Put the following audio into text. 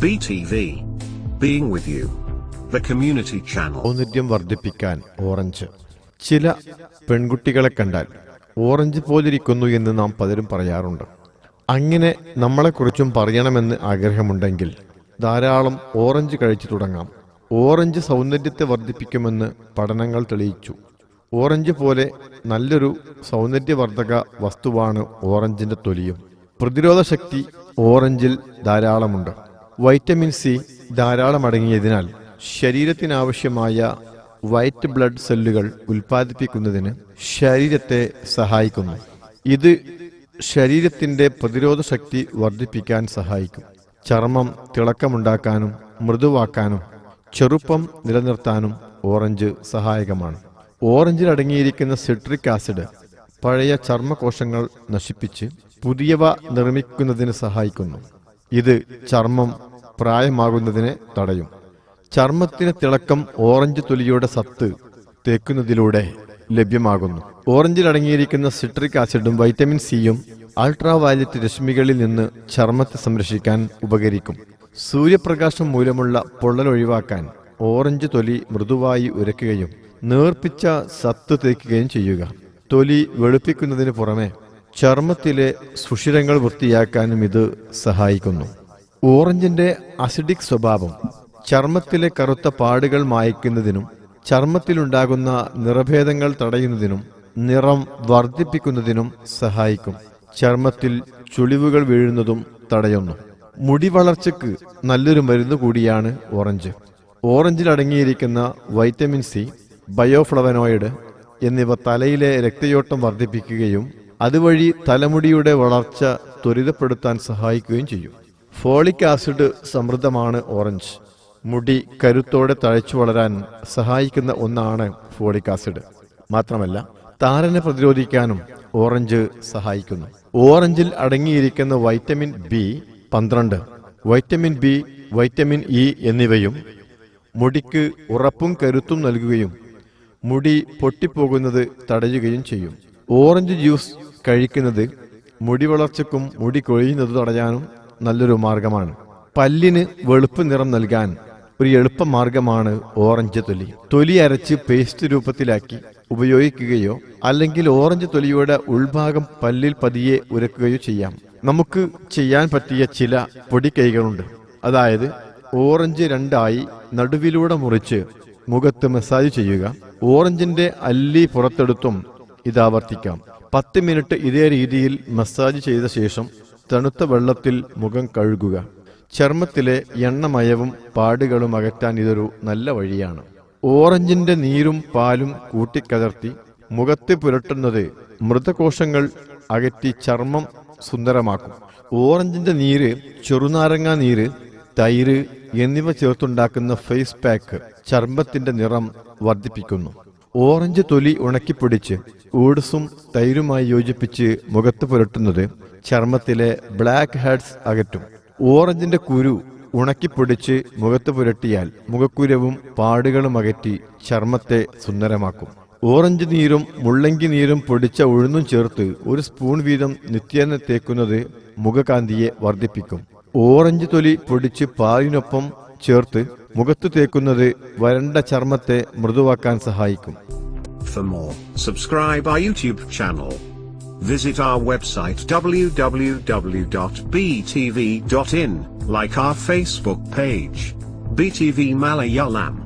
BTV. Being with you. The community channel. ഔന്നിധ്യം വർദ്ധിപ്പിക്കാൻ orange ചില പെൺകുട്ടികളെ കണ്ടാൽ ഓറഞ്ച് പോലിരിക്കുന്നു എന്ന് നാം പലരും പറയാറുണ്ട് അങ്ങനെ നമ്മളെക്കുറിച്ചും പറയണമെന്ന് ആഗ്രഹമുണ്ടെങ്കിൽ ധാരാളം ഓറഞ്ച് കഴിച്ചു തുടങ്ങാം ഓറഞ്ച് സൗന്ദര്യത്തെ വർദ്ധിപ്പിക്കുമെന്ന് പഠനങ്ങൾ തെളിയിച്ചു ഓറഞ്ച് പോലെ നല്ലൊരു സൗന്ദര്യവർദ്ധക വസ്തുവാണ് ഓറഞ്ചിന്റെ തൊലിയും പ്രതിരോധ ശക്തി ഓറഞ്ചിൽ ധാരാളമുണ്ട് വൈറ്റമിൻ സി ധാരാളം അടങ്ങിയതിനാൽ ശരീരത്തിനാവശ്യമായ വൈറ്റ് ബ്ലഡ് സെല്ലുകൾ ഉൽപ്പാദിപ്പിക്കുന്നതിന് ശരീരത്തെ സഹായിക്കുന്നു. ഇത് ശരീരത്തിന്റെ പ്രതിരോധ ശക്തി വർദ്ധിപ്പിക്കാൻ സഹായിക്കും. ചർമ്മം തിളക്കമുണ്ടാക്കാനും മൃദുവാക്കാനും ചെറുപ്പം നിലനിർത്താനും ഓറഞ്ച് സഹായകമാണ്. ഓറഞ്ചിൽ അടങ്ങിയിരിക്കുന്ന സിട്രിക് ആസിഡ് പഴയ ചർമ്മകോശങ്ങൾ നശിപ്പിച്ച് പുതിയവ നിർമ്മിക്കുന്നതിന് സഹായിക്കുന്നു. ഇത് ചർമ്മം പ്രായമാകുന്നതിനെ തടയും. ചർമ്മത്തിന് തിളക്കം ഓറഞ്ച് തൊലിയുടെ സത്ത് തേക്കുന്നതിലൂടെ ലഭ്യമാകുന്നു. ഓറഞ്ചിൽ അടങ്ങിയിരിക്കുന്ന സിട്രിക് ആസിഡും വൈറ്റമിൻ സിയും അൾട്രാ വയലറ്റ് രശ്മികളിൽ നിന്ന് ചർമ്മത്തെ സംരക്ഷിക്കാൻ ഉപകരിക്കും. സൂര്യപ്രകാശം മൂലമുള്ള പൊള്ളൽ ഒഴിവാക്കാൻ ഓറഞ്ച് തൊലി മൃദുവായി ഉരയ്ക്കുകയും നേർപ്പിച്ച സത്ത് തേക്കുകയും ചെയ്യുക. തൊലി വെളുപ്പിക്കുന്നതിന് പുറമെ ചർമ്മത്തിലെ സുഷിരങ്ങൾ വൃത്തിയാക്കാനും ഇത് സഹായിക്കുന്നു. ഓറഞ്ചിന്റെ അസിഡിക് സ്വഭാവം ചർമ്മത്തിലെ കറുത്ത പാടുകൾ മായ്ക്കുന്നതിനും ചർമ്മത്തിലുണ്ടാകുന്ന നിറഭേദങ്ങൾ തടയുന്നതിനും നിറം വർദ്ധിപ്പിക്കുന്നതിനും സഹായിക്കും. ചർമ്മത്തിൽ ചുളിവുകൾ വീഴുന്നതും തടയുന്നു. മുടി വളർച്ചയ്ക്ക് നല്ലൊരു മരുന്ന് കൂടിയാണ് ഓറഞ്ച്. ഓറഞ്ചിൽ അടങ്ങിയിരിക്കുന്ന വൈറ്റമിൻ സി ബയോഫ്ലവനോയിഡ് എന്നിവ തലയിലെ രക്തയോട്ടം വർദ്ധിപ്പിക്കുകയും അതുവഴി തലമുടിയുടെ വളർച്ച ത്വരിതപ്പെടുത്താൻ സഹായിക്കുകയും ചെയ്യും. ഫോളിക് ആസിഡ് സമൃദ്ധമാണ് ഓറഞ്ച്. മുടി കരുത്തോടെ തഴച്ചു വളരാൻ സഹായിക്കുന്ന ഒന്നാണ് ഫോളിക് ആസിഡ്. മാത്രമല്ല താരനെ പ്രതിരോധിക്കാനും ഓറഞ്ച് സഹായിക്കുന്നു. ഓറഞ്ചിൽ അടങ്ങിയിരിക്കുന്ന വൈറ്റമിൻ ബി പന്ത്രണ്ട് വൈറ്റമിൻ ബി വൈറ്റമിൻ ഇ എന്നിവയും മുടിക്ക് ഉറപ്പും കരുത്തും നൽകുകയും മുടി പൊട്ടിപ്പോകുന്നത് തടയുകയും ചെയ്യും. ഓറഞ്ച് ജ്യൂസ് കഴിക്കുന്നത് മുടി വളർച്ചക്കും മുടി കൊഴിയുന്നത് തടയാനും നല്ലൊരു മാർഗമാണ്. പല്ലിന് വെളുപ്പ് നിറം നൽകാൻ ഒരു എളുപ്പ മാർഗമാണ് ഓറഞ്ച് തൊലി. തൊലി അരച്ച് പേസ്റ്റ് രൂപത്തിലാക്കി ഉപയോഗിക്കുകയോ അല്ലെങ്കിൽ ഓറഞ്ച് തൊലിയുടെ ഉൾഭാഗം പല്ലിൽ പതിയെ ഉരക്കുകയോ ചെയ്യാം. നമുക്ക് ചെയ്യാൻ പറ്റിയ ചില പൊടിക്കൈകളുണ്ട് അതായത് ഓറഞ്ച് രണ്ടായി നടുവിലൂടെ മുറിച്ച് മുഖത്ത് മസാജ് ചെയ്യുക. ഓറഞ്ചിന്റെ അല്ലി പുറത്തെടുത്തും ഇത് ആവർത്തിക്കാം. പത്ത് മിനിറ്റ് ഇതേ രീതിയിൽ മസാജ് ചെയ്ത ശേഷം തണുത്ത വെള്ളത്തിൽ മുഖം കഴുകുക. ചർമ്മത്തിലെ എണ്ണമയവും പാടുകളും അകറ്റാൻ ഇതൊരു നല്ല വഴിയാണ്. ഓറഞ്ചിന്റെ നീരും പാലും കൂട്ടിക്കലർത്തി മുഖത്ത് പുരട്ടുന്നത് മൃതകോശങ്ങൾ അകറ്റി ചർമ്മം സുന്ദരമാക്കും. ഓറഞ്ചിന്റെ നീര് ചെറുനാരങ്ങ നീര് തൈര് എന്നിവ ചേർത്തുണ്ടാക്കുന്ന ഫേസ് പാക്ക് ചർമ്മത്തിന്റെ നിറം വർദ്ധിപ്പിക്കുന്നു. ഓറഞ്ച് തൊലി ഉണക്കിപ്പൊടിച്ച് ഊഡ്സും തൈരുമായി യോജിപ്പിച്ച് മുഖത്ത് പുരട്ടുന്നത് ചർമ്മത്തിലെ ബ്ലാക്ക് ഹെഡ്സ് അകറ്റും. ഓറഞ്ചിന്റെ കുരു ഉണക്കിപ്പൊടിച്ച് മുഖത്ത് പുരട്ടിയാൽ മുഖക്കുരവും പാടുകളും അകറ്റി ചർമ്മത്തെ സുന്ദരമാക്കും. ഓറഞ്ച് നീരും മുള്ളങ്കി നീരും പൊടിച്ച ഉഴുന്നും ചേർത്ത് ഒരു സ്പൂൺ വീതം നിത്യേന തേക്കുന്നത് മുഖകാന്തിയെ വർദ്ധിപ്പിക്കും. ഓറഞ്ച് തൊലി പൊടിച്ച് പാലിനൊപ്പം ചേർത്ത് മുഖത്ത് തേക്കുന്നത് വരണ്ട ചർമ്മത്തെ മൃദുവാക്കാൻ സഹായിക്കും For more, subscribe our YouTube channel. Visit our website www.btv.in, like our Facebook page. BTV Malayalam.